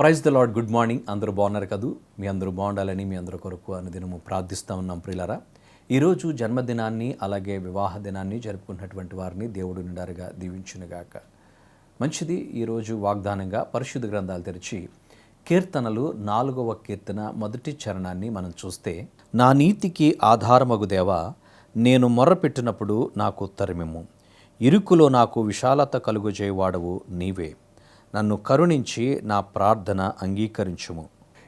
Praise the lord good morning. అందరూ బాగున్నారు కదూ? మీ అందరూ బాగుండాలని మీ అందరి కొరకు అనుదినము ప్రార్థిస్తూ ఉన్నాం ప్రియులరా. ఈరోజు జన్మదినాన్ని అలాగే వివాహ దినాన్ని జరుపుకున్నటువంటి వారిని దేవుడు నిండారుగా దీవించునుగాక. మంచిది ఈరోజు వాగ్దానంగా పరిశుద్ధ గ్రంథాలు తెరిచి కీర్తనలు నాలుగవ కీర్తన మొదటి చరణాన్ని మనం చూస్తే నా నీతికి ఆధారమగు దేవా నేను మొర్రపెట్టినప్పుడు నాకు ఉత్తరమేము ఇరుకులో నాకు విశాలత కలుగుజేవాడవు నీవే. నన్ను కరుణించి నా ప్రార్థన అంగీకరించుము.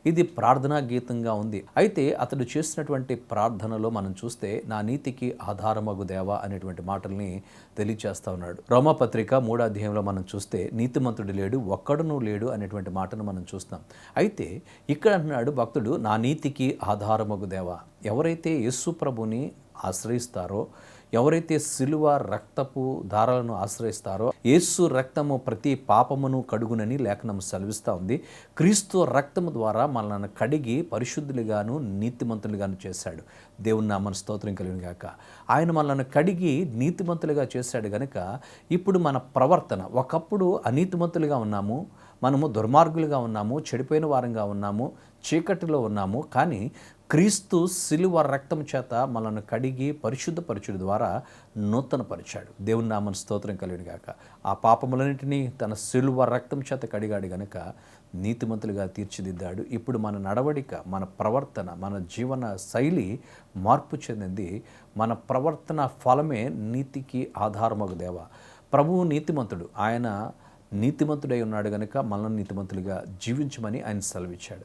ఇది ప్రార్థనా గీతంగా ఉంది. అయితే అతడు చేసినటువంటి ప్రార్థనలో మనం చూస్తే నా నీతికి ఆధారమగు దేవా అనేటువంటి మాటల్ని తెలియచేస్తా ఉన్నాడు. రోమపత్రిక మూడో అధ్యాయంలో మనం చూస్తే నీతిమంతుడు లేడు ఒక్కడును లేడు అనేటువంటి మాటను మనం చూస్తాం. అయితే ఇక్కడ అంటున్నాడు భక్తుడు నా నీతికి ఆధారమగు దేవా. ఎవరైతే యేసు ప్రభుని ఆశ్రయిస్తారో ఎవరైతే సిలువ రక్తపు దారాలను ఆశ్రయిస్తారో యేసు రక్తము ప్రతి పాపమును కడుగునని లేఖనం సెలవిస్తూ ఉంది. క్రీస్తు రక్తము ద్వారా మనల్ని కడిగి పరిశుద్ధులుగాను నీతిమంతులుగాను చేశాడు. దేవుని నామన స్తోత్రం కలిగిన గాక. ఆయన మనల్ని కడిగి నీతిమంతులుగా చేశాడు గనుక ఇప్పుడు మన ప్రవర్తన ఒకప్పుడు అనీతిమంతులుగా ఉన్నాము మనము దుర్మార్గులుగా ఉన్నాము చెడిపోయిన వారంగా ఉన్నాము చీకటిలో ఉన్నాము కానీ క్రీస్తు సిలువ రక్తం చేత మనల్ని కడిగి పరిశుద్ధపరచుడు ద్వారా నూతనపరిచాడు. దేవుని నామని స్తోత్రం కలిగిన గాక ఆ పాపములన్నింటినీ తన సిలువ రక్తం చేత కడిగాడు గనుక నీతిమంతులుగా తీర్చిదిద్దాడు. ఇప్పుడు మన నడవడిక మన ప్రవర్తన మన జీవన శైలి మార్పు చెందింది. మన ప్రవర్తన ఫలమే నీతికి ఆధారమగు దేవ. ప్రభువు నీతిమంతుడు. ఆయన నీతిమంతుడై ఉన్నాడు గనుక మనల్ని నీతిమంతులుగా జీవించమని ఆయన సెలవిచ్చాడు.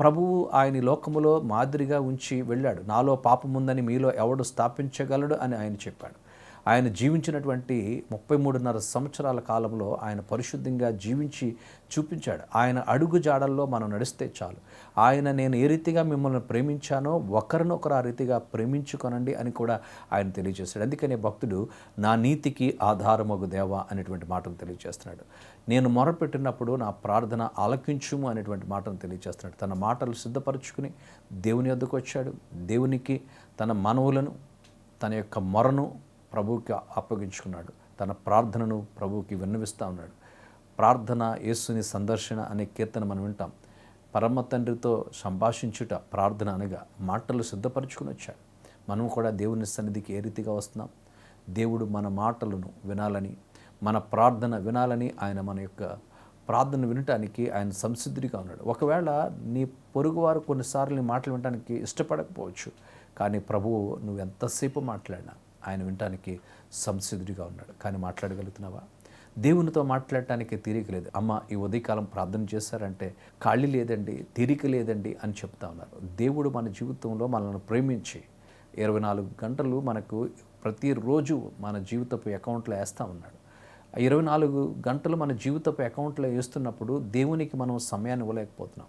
ప్రభువు ఆయన లోకములో మాదిరిగా ఉంచి వెళ్ళాడు. నాలో పాపముందని మీలో ఎవడు స్థాపించగలడు అని ఆయన చెప్పాడు. ఆయన జీవించినటువంటి ముప్పై మూడున్నర సంవత్సరాల కాలంలో ఆయన పరిశుద్ధంగా జీవించి చూపించాడు. ఆయన అడుగు జాడల్లో మనం నడిస్తే చాలు. ఆయన నేను ఏ రీతిగా మిమ్మల్ని ప్రేమించానో ఒకరినొకరు ఆ రీతిగా ప్రేమించుకొనండి అని కూడా ఆయన తెలియజేశాడు. అందుకనే భక్తుడు నా నీతికి ఆధారమగు దేవ అనేటువంటి మాటను తెలియజేస్తున్నాడు. నేను మొరపెట్టినప్పుడు నా ప్రార్థన ఆలకించుము అనేటువంటి మాటను తెలియజేస్తున్నాడు. తన మాటలు సిద్ధపరచుకుని దేవుని వద్దకు వచ్చాడు. దేవునికి తన మనవులను తన యొక్క మొరను ప్రభువుకి అప్పగించుకున్నాడు. తన ప్రార్థనను ప్రభువుకి విన్నవిస్తూ ఉన్నాడు. ప్రార్థన యేసుని సందర్శన అనే కీర్తన మనం వింటాం. పరమ తండ్రితో సంభాషించుట ప్రార్థన అనగా మాటలు సిద్ధపరచుకుని వచ్చాడు. మనం కూడా దేవుని సన్నిధికి ఏ రీతిగా వస్తున్నాం? దేవుడు మన మాటలను వినాలని మన ప్రార్థన వినాలని ఆయన మన యొక్క ప్రార్థన వినటానికి ఆయన సంసిద్ధుడిగా ఉన్నాడు. ఒకవేళ నీ పొరుగువారు కొన్నిసార్లు నీ మాటలు వినడానికి ఇష్టపడకపోవచ్చు కానీ ప్రభువు నువ్వు ఎంతసేపు మాట్లాడినా ఆయన వినటానికి సంసిద్ధుడిగా ఉన్నాడు. కానీ మాట్లాడగలుగుతున్నావా? దేవునితో మాట్లాడటానికి తీరిక లేదు. అమ్మ ఈ ఉదయకాలం ప్రార్థన చేశారంటే ఖాళీ లేదండి తీరిక లేదండి అని చెప్తా ఉన్నారు. దేవుడు మన జీవితంలో మనల్ని ప్రేమించి ఇరవై నాలుగు గంటలు మనకు ప్రతిరోజు మన జీవితపు అకౌంట్లో వేస్తూ ఉన్నాడు. ఆ ఇరవై నాలుగు గంటలు మన జీవితపు అకౌంట్లో వేస్తున్నప్పుడు దేవునికి మనం సమయాన్ని ఇవ్వలేకపోతున్నాం.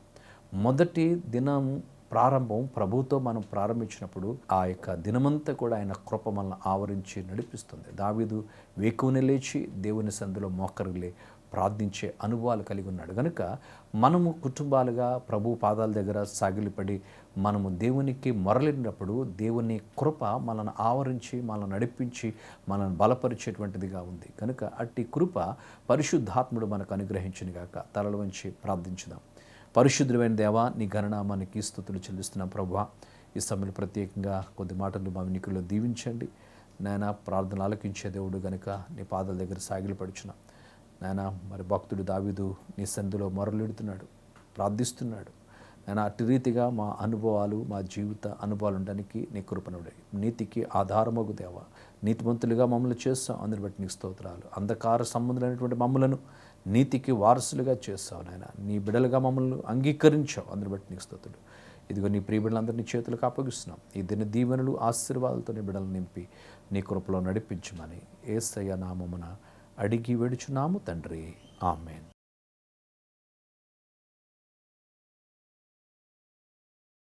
మొదటి దినం ప్రారంభం ప్రభుతో మనం ప్రారంభించినప్పుడు ఆ యొక్క దినమంతా కూడా ఆయన కృప మనల్ని ఆవరించి నడిపిస్తుంది. దావీదు వేకువని లేచి దేవుని సందులో మోకరిలే ప్రార్థించే అనుభవాలు కలిగి ఉన్నాడు. కనుక మనము కుటుంబాలుగా ప్రభు పాదాల దగ్గర సాగిలిపడి మనము దేవునికి మొరలినప్పుడు దేవుని కృప మనల్ని ఆవరించి మనల్ని నడిపించి మనల్ని బలపరిచేటువంటిదిగా ఉంది. కనుక అట్టి కృప పరిశుద్ధాత్ముడు మనకు అనుగ్రహించిన గాక తలలు వంచి ప్రార్థించుదాం. పరిశుద్ధమైన దేవా నీ గణనామానికి స్థుతులు చెల్లిస్తున్న ప్రభా ఈ సమయంలో ప్రత్యేకంగా కొద్ది మాటలు మా వినికుల్లో దీవించండి. నాయన ప్రార్థన ఆలకించే దేవుడు గనుక నీ పాదాల దగ్గర సాగిలపడుచున్నా నాయన మరి భక్తుడు దావిదు నీ సందులో మొరలెడుతున్నాడు ప్రార్థిస్తున్నాడు. నేను అట్టి రీతిగా మా అనుభవాలు మా జీవిత అనుభవాలు ఉండడానికి నీ కృపనుడే నీతికి ఆధారమగు దేవ. నీతిమంతులుగా మమ్మల్ని చేస్తాం అందరి బట్టి నీకు స్తోత్రాలు. అంధకార సంబంధులైనటువంటి మమ్మలను నీతికి వారసులుగా చేస్తావు నాయన. నీ బిడలుగా మమ్మల్ని అంగీకరించావు. అందరి బట్టి నీకు స్థుతుడు ఇదిగో నీ ప్రియబిడ్డలందరినీ చేతులకు అప్పగిస్తున్నాం. ఈ దిన దీవెనలు ఆశీర్వాదాలతో నీ బిడ్డలు నింపి నీ కృపలో నడిపించమని ఏసయ్య నామమున అడిగి వేడుచున్నాము తండ్రి. ఆమెన్.